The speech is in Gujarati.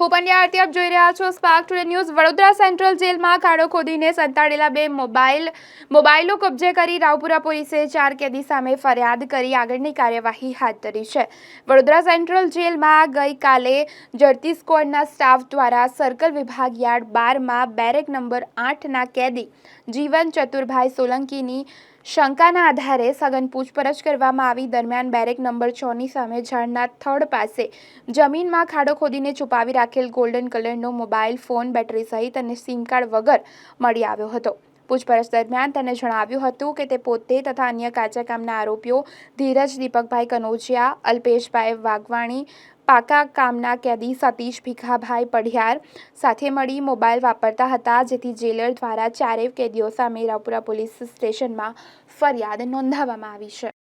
હું પંડ્યા આરતી, આપ જોઈ રહ્યા છો spark today news Vadodara central જેલમાં ખાડો ખોદીને સંતાડેલા બે મોબાઈલ, મોબાઈલો કબજે કરી રાવપુરા પોલીસે ચાર કેદી સામે ફરિયાદ કરી આગળની કાર્યવાહી હાથ ધરી છે. વડોદરા સેન્ટ્રલ જેલમાં ગઈકાલે જડતી સ્કોડના સ્ટાફ દ્વારા સર્કલ વિભાગ યાર્ડ બારમાં બેરેક નંબર આઠના કેદી જીવન ચતુરભાઈ સોલંકીની શંકાના આધારે સઘન પૂછપરછ કરવામાં આવી. દરમિયાન બેરેક નંબર છની સામે ઝાડના થડ પાસે જમીનમાં ખાડો ખોદીને છુપાવી રાખેલ ગોલ્ડન કલરનો મોબાઈલ, ફોન, બેટરી સહિત અને સિમ કાર્ડ વગર મળી આવ્યો હતો. પૂછપરછ દરમિયાન તેને જણાવ્યું હતું કે તે પોતે તથા અન્ય કાચા કામના આરોપીઓ ધીરજ, દીપકભાઈ કનોજિયા, અલ્પેશભાઈ વાઘવાણી પાકા કામના કેદી સતીશ ભીખાભાઈ પઢિયાર સાથે મળી મોબાઈલ વાપરતા હતા, જેથી જેલર દ્વારા ચારેય કેદીઓ સામે રાવપુરા પોલીસ સ્ટેશનમાં ફરિયાદ નોંધાવવામાં આવી છે.